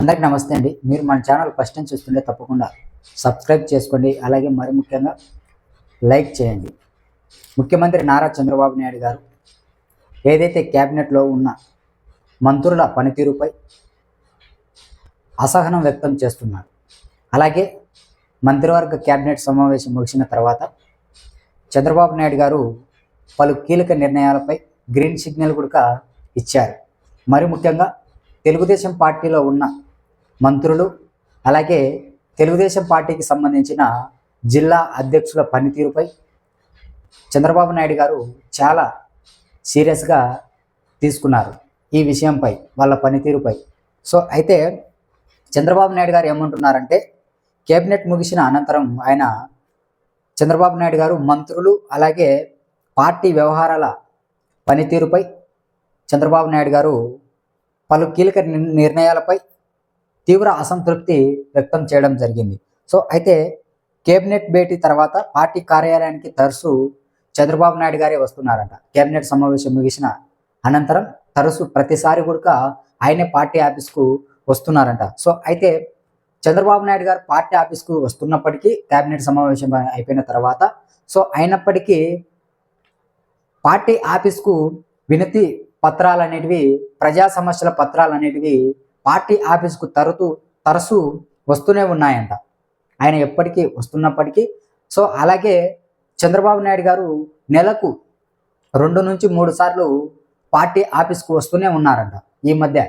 అందరికీ నమస్తే అండి. మీరు మన ఛానల్ ఫస్ట్ టైం చూస్తుంటే తప్పకుండా సబ్స్క్రైబ్ చేసుకోండి. అలాగే మరి ముఖ్యంగా లైక్ చేయండి. ముఖ్యమంత్రి నారా చంద్రబాబు నాయుడు గారు ఏదైతే క్యాబినెట్లో ఉన్న మంత్రుల పనితీరుపై అసహనం వ్యక్తం చేస్తున్నారు. అలాగే మంత్రివర్గ క్యాబినెట్ సమావేశం ముగిసిన తర్వాత చంద్రబాబు నాయుడు గారు పలు కీలక నిర్ణయాలపై గ్రీన్ సిగ్నల్ కూడా ఇచ్చారు. మరి ముఖ్యంగా తెలుగుదేశం పార్టీలో ఉన్న మంత్రులు అలాగే తెలుగుదేశం పార్టీకి సంబంధించిన జిల్లా అధ్యక్షుల పనితీరుపై చంద్రబాబు నాయుడు గారు చాలా సీరియస్గా తీసుకున్నారు ఈ విషయంపై వాళ్ళ పనితీరుపై. సో అయితే చంద్రబాబు నాయుడు గారు ఏమంటున్నారంటే కేబినెట్ ముగిసిన అనంతరం ఆయన చంద్రబాబు నాయుడు గారు మంత్రులు అలాగే పార్టీ వ్యవహారాల పనితీరుపై చంద్రబాబు నాయుడు గారు పలు కీలక నిర్- నిర్ణయాలపై తీవ్ర అసంతృప్తి వ్యక్తం చేయడం జరిగింది. సో అయితే కేబినెట్ భేటీ తర్వాత పార్టీ కార్యాలయానికి తరచు చంద్రబాబు నాయుడు గారే వస్తున్నారంట. కేబినెట్ సమావేశం ముగిసిన అనంతరం తరచు ప్రతిసారి కూడా ఆయనే పార్టీ ఆఫీస్కు వస్తున్నారంట. సో అయితే చంద్రబాబు నాయుడు గారు పార్టీ ఆఫీస్కు వస్తున్నప్పటికీ కేబినెట్ సమావేశం అయిపోయిన తర్వాత సో అయినప్పటికీ పార్టీ ఆఫీస్కు వినతి పత్రాలు అనేటివి ప్రజా సమస్యల పత్రాలు అనేటివి పార్టీ ఆఫీస్కు తరచూ తరచూ వస్తూనే ఉన్నాయంట. ఆయన ఎప్పటికీ వస్తున్నప్పటికీ. సో అలాగే చంద్రబాబు నాయుడు గారు నెలకు రెండు నుంచి మూడు సార్లు పార్టీ ఆఫీస్కు వస్తూనే ఉన్నారంట ఈ మధ్య.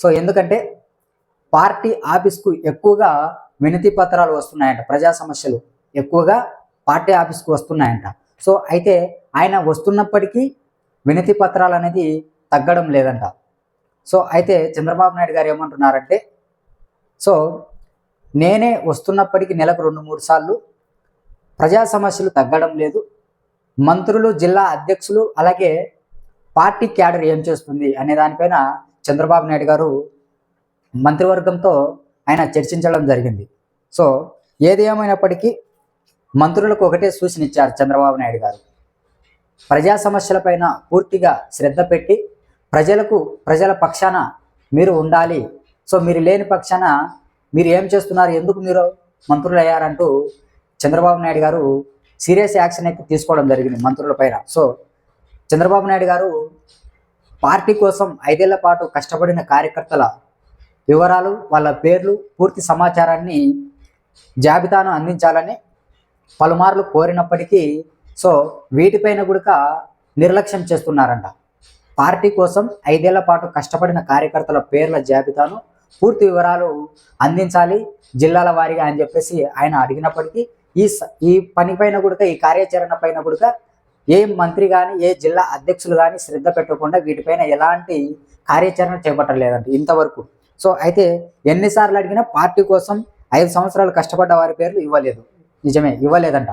సో ఎందుకంటే పార్టీ ఆఫీస్కు ఎక్కువగా వినతి పత్రాలు వస్తున్నాయంట. ప్రజా సమస్యలు ఎక్కువగా పార్టీ ఆఫీస్కు వస్తున్నాయంట. సో అయితే ఆయన వస్తున్నప్పటికీ వినతి పత్రాలు అనేది తగ్గడం లేదంట. సో అయితే చంద్రబాబు నాయుడు గారు ఏమంటున్నారంటే సో నేనే వస్తున్నప్పటికీ నెలకు రెండు మూడు సార్లు ప్రజా సమస్యలు తగ్గడం లేదు. మంత్రులు జిల్లా అధ్యక్షులు అలాగే పార్టీ క్యాడర్ ఏం చేస్తుంది అనే దానిపైన చంద్రబాబు నాయుడు గారు మంత్రివర్గంతో ఆయన చర్చించడం జరిగింది. సో ఏది ఏమైనప్పటికీ మంత్రులకు ఒకటే సూచన ఇచ్చారు చంద్రబాబు నాయుడు గారు. ప్రజా సమస్యలపైన పూర్తిగా శ్రద్ధ పెట్టి ప్రజలకు ప్రజల పక్షాన మీరు ఉండాలి. సో మీరు లేని పక్షాన మీరు ఏం చేస్తున్నారు? ఎందుకు మీరు మంత్రులు అయ్యారంటూ చంద్రబాబు నాయుడు గారు సీరియస్ యాక్షన్ అయితే తీసుకోవడం జరిగింది మంత్రులపైన సో చంద్రబాబు నాయుడు గారు పార్టీ కోసం ఐదేళ్ళ పాటు కష్టపడిన కార్యకర్తల వివరాలు వాళ్ళ పేర్లు పూర్తి సమాచారాన్ని జాబితాను అందించాలని పలుమార్లు కోరినప్పటికీ సో వీటిపైన కూడా నిర్లక్ష్యం చేస్తున్నారంట. పార్టీ కోసం ఐదేళ్ళ పాటు కష్టపడిన కార్యకర్తల పేర్ల జాబితాను పూర్తి వివరాలు అందించాలి జిల్లాల వారీగా అని చెప్పేసి ఆయన అడిగినప్పటికీ ఈ ఈ పనిపైన కూడా ఈ కార్యాచరణ పైన కూడా ఏ మంత్రి కానీ ఏ జిల్లా అధ్యక్షులు కానీ శ్రద్ధ పెట్టకుండా వీటిపైన ఎలాంటి కార్యాచరణ చేపట్టలేదంట ఇంతవరకు. సో అయితే ఎన్నిసార్లు అడిగినా పార్టీ కోసం ఐదు సంవత్సరాలు కష్టపడ్డ వారి పేర్లు ఇవ్వలేదు. నిజమే ఇవ్వలేదంట.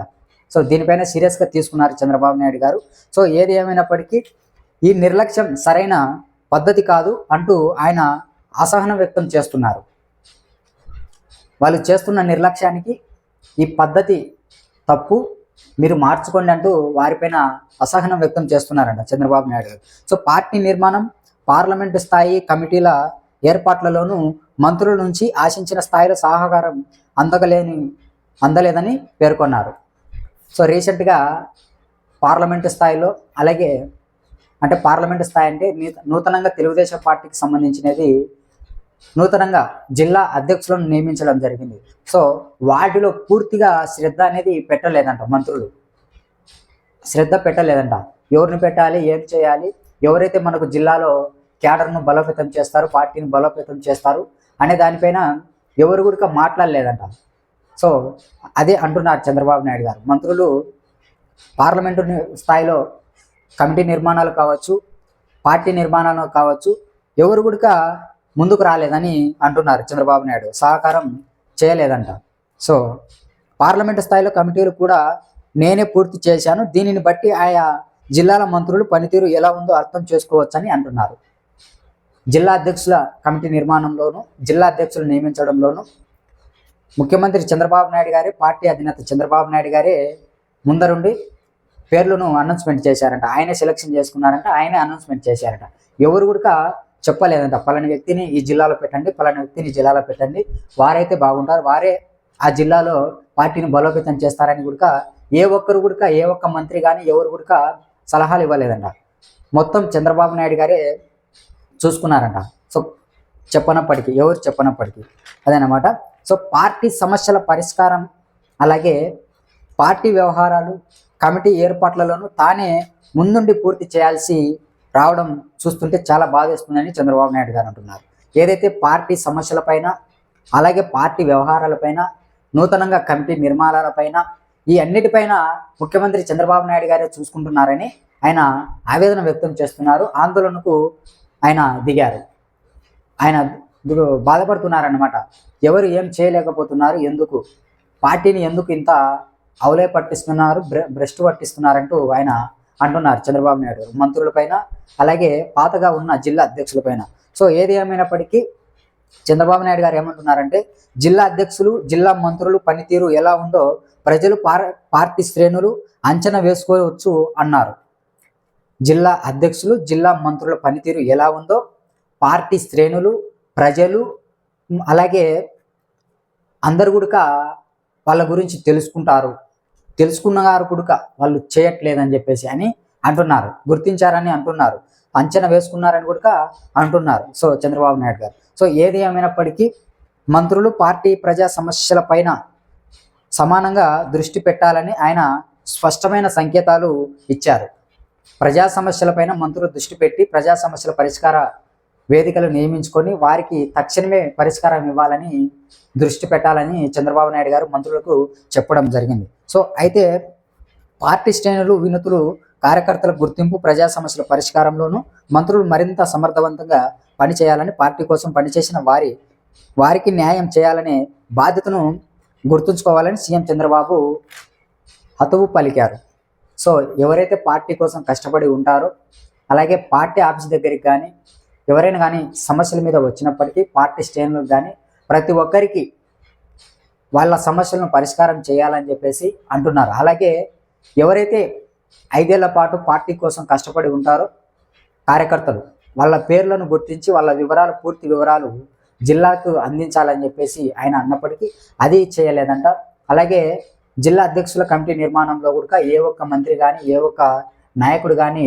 సో దీనిపైన సీరియస్గా తీసుకున్నారు చంద్రబాబు నాయుడు గారు. సో ఏది ఏమైనప్పటికీ ఈ నిర్లక్ష్యం సరైన పద్ధతి కాదు అంటూ ఆయన అసహనం వ్యక్తం చేస్తున్నారు. వాళ్ళు చేస్తున్న నిర్లక్ష్యానికి ఈ పద్ధతి తప్పు మీరు మార్చుకోండి అంటూ వారిపైన అసహనం వ్యక్తం చేస్తున్నారంట చంద్రబాబు నాయుడు సో పార్టీ నిర్మాణం పార్లమెంటు స్థాయి కమిటీల ఏర్పాట్లలోనూ మంత్రుల నుంచి ఆశించిన స్థాయిలో సహకారం అందగలేని అందలేదని పేర్కొన్నారు. సో రీసెంట్గా పార్లమెంటు స్థాయిలో అలాగే అంటే పార్లమెంటు స్థాయి అంటే నూతనంగా తెలుగుదేశం పార్టీకి సంబంధించినది నూతనంగా జిల్లా అధ్యక్షులను నియమించడం జరిగింది. సో వాటిలో పూర్తిగా శ్రద్ధ అనేది పెట్టలేదంట మంత్రులు. శ్రద్ధ పెట్టలేదంట. ఎవరిని పెట్టాలి ఏం చేయాలి ఎవరైతే మనకు జిల్లాలో క్యాడర్ను బలోపేతం చేస్తారు పార్టీని బలోపేతం చేస్తారు అనే దానిపైన ఎవరు కూడా మాట్లాడలేదంట. సో అదే అంటున్నారు చంద్రబాబు నాయుడు గారు. మంత్రులు పార్లమెంటు స్థాయిలో కమిటీ నిర్మాణాలు కావచ్చు పార్టీ నిర్మాణాలు కావచ్చు ఎవరు కూడా ముందుకు రాలేదని అంటున్నారు చంద్రబాబు నాయుడు. సహకారం చేయలేదంట. సో పార్లమెంటు స్థాయిలో కమిటీలు కూడా నేనే పూర్తి చేశాను. దీనిని బట్టి ఆయా జిల్లాల మంత్రులు పనితీరు ఎలా ఉందో అర్థం చేసుకోవచ్చని అంటున్నారు. జిల్లా అధ్యక్షుల కమిటీ నిర్మాణంలోనూ జిల్లా అధ్యక్షులు నియమించడంలోనూ ముఖ్యమంత్రి చంద్రబాబు నాయుడు గారే పార్టీ అధినేత చంద్రబాబు నాయుడు గారే ముందరుండి పేర్లను అనౌన్స్మెంట్ చేశారంట. ఆయనే సెలక్షన్ చేసుకున్నారంట ఆయనే అనౌన్స్మెంట్ చేశారట. ఎవరు కూడా చెప్పలేదంట. పలాని వ్యక్తిని ఈ జిల్లాలో పెట్టండి పలాని వ్యక్తిని ఈ జిల్లాలో పెట్టండి. వారైతే బాగుంటారు వారే ఆ జిల్లాలో పార్టీని బలోపేతం చేస్తారని కూడా ఏ ఒక్కరు కూడా ఏ ఒక్క మంత్రి కానీ ఎవరు కూడా సలహాలు ఇవ్వలేదంట. మొత్తం చంద్రబాబు నాయుడు గారే చూసుకున్నారంట. సో చెప్పనప్పటికీ ఎవరు చెప్పనప్పటికీ అదనమాట. సో పార్టీ సమస్యల పరిష్కారం అలాగే పార్టీ వ్యవహారాలు కమిటీ ఏర్పాట్లలోనూ తానే ముందుండి పూర్తి చేయాల్సి రావడం చూస్తుంటే చాలా బాధేస్తుందని చంద్రబాబు నాయుడు గారు అంటున్నారు. ఏదైతే పార్టీ సమస్యలపైన అలాగే పార్టీ వ్యవహారాలపైన నూతనంగా కమిటీ నిర్మాణాలపైన ఈ అన్నిటిపైన ముఖ్యమంత్రి చంద్రబాబు నాయుడు గారే చూసుకుంటున్నారని ఆయన ఆవేదన వ్యక్తం చేస్తున్నారు. ఆందోళనకు ఆయన దిగారు. ఆయన బాధపడుతున్నారన్నమాట. ఎవరు ఏం చేయలేకపోతున్నారు? ఎందుకు? పార్టీని ఎందుకు ఇంత అవలే పట్టిస్తున్నారు భ్ర భ్రష్టు పట్టిస్తున్నారంటూ ఆయన అంటున్నారు చంద్రబాబు నాయుడు మంత్రులపైన అలాగే పాతగా ఉన్న జిల్లా అధ్యక్షులపైన. సో ఏది ఏమైనప్పటికీ చంద్రబాబు నాయుడు గారు ఏమంటున్నారంటే జిల్లా అధ్యక్షులు జిల్లా మంత్రులు పనితీరు ఎలా ఉందో ప్రజలు పార్ పార్టీ శ్రేణులు అంచనా వేసుకోవచ్చు అన్నారు. జిల్లా అధ్యక్షులు జిల్లా మంత్రుల పనితీరు ఎలా ఉందో పార్టీ శ్రేణులు ప్రజలు అలాగే అందరు కూడా వాళ్ళ గురించి తెలుసుకుంటారు. తెలుసుకున్నారు కుడుక వాళ్ళు చేయట్లేదని చెప్పేసి అని అంటున్నారు. గుర్తించారని అంటున్నారు. అంచనా వేసుకున్నారని కూడా అంటున్నారు. సో చంద్రబాబు నాయుడు గారు. సో ఏది ఏమైనప్పటికీ మంత్రులు పార్టీ ప్రజా సమస్యల పైన సమానంగా దృష్టి పెట్టాలని ఆయన స్పష్టమైన సంకేతాలు ఇచ్చారు. ప్రజా సమస్యలపైన మంత్రులు దృష్టి పెట్టి ప్రజా సమస్యల పరిష్కార వేదికలు నియమించుకొని వారికి తక్షణమే పరిష్కారం ఇవ్వాలని దృష్టి పెట్టాలని చంద్రబాబు నాయుడు గారు మంత్రులకు చెప్పడం జరిగింది. సో అయితే పార్టీ శ్రేణులు వినతులు కార్యకర్తల గుర్తింపు ప్రజా సమస్యల పరిష్కారంలోనూ మంత్రులు మరింత సమర్థవంతంగా పనిచేయాలని పార్టీ కోసం పనిచేసిన వారి వారికి న్యాయం చేయాలనే బాధ్యతను గుర్తుంచుకోవాలని సీఎం చంద్రబాబు హతువు పలికారు. సో ఎవరైతే పార్టీ కోసం కష్టపడి ఉంటారో అలాగే పార్టీ ఆఫీస్ దగ్గరికి కానీ ఎవరైనా కానీ సమస్యల మీద వచ్చినప్పటికీ పార్టీ శ్రేణులకు కానీ ప్రతి ఒక్కరికి వాళ్ళ సమస్యలను పరిష్కారం చేయాలని చెప్పేసి అంటున్నారు. అలాగే ఎవరైతే ఐదేళ్ళ పాటు పార్టీ కోసం కష్టపడి ఉంటారో కార్యకర్తలు వాళ్ళ పేర్లను గుర్తించి వాళ్ళ వివరాలు పూర్తి వివరాలు జిల్లాకు అందించాలని చెప్పేసి ఆయన అన్నప్పటికీ అది చేయలేదంట. అలాగే జిల్లా అధ్యక్షుల కమిటీ నిర్మాణంలో కూడా ఏ ఒక్క మంత్రి కానీ ఏ ఒక్క నాయకుడు కానీ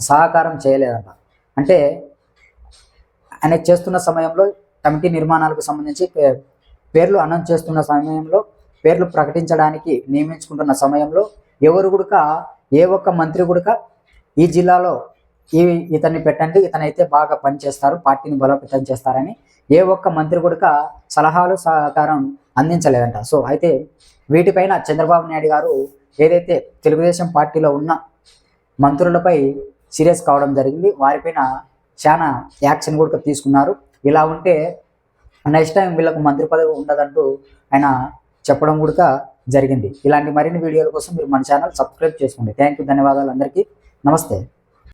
సహకారం చేయలేదంట. అంటే ఆయన చేస్తున్న సమయంలో కమిటీ నిర్మాణాలకు సంబంధించి పే- పేర్లు అనౌన్స్ చేస్తున్న సమయంలో పేర్లు ప్రకటించడానికి నియమించుకుంటున్న సమయంలో ఎవరు కూడా ఏ ఒక్క మంత్రి కూడా ఈ జిల్లాలో ఈ ఇతన్ని పెట్టండి ఇతనైతే బాగా పనిచేస్తారు పార్టీని బలోపేతం చేస్తారని ఏ ఒక్క మంత్రి కూడా సలహాలు సహకారం అందించలేదంట. సో అయితే వీటిపైన చంద్రబాబు నాయుడు గారు ఏదైతే తెలుగుదేశం పార్టీలో ఉన్న మంత్రులపై సీరియస్ కావడం జరిగింది వారిపైన చాలా యాక్షన్ కూడా తీసుకున్నారు. ఇలా ఉంటే నెక్స్ట్ టైం వీళ్ళకు మంత్రి పదవి ఉండదంటూ ఆయన చెప్పడం కూడా జరిగింది. ఇలాంటి మరిన్ని వీడియోల కోసం మీరు మన ఛానల్ సబ్స్క్రైబ్ చేసుకోండి. థ్యాంక్ యూ ధన్యవాదాలు అందరికీ. నమస్తే.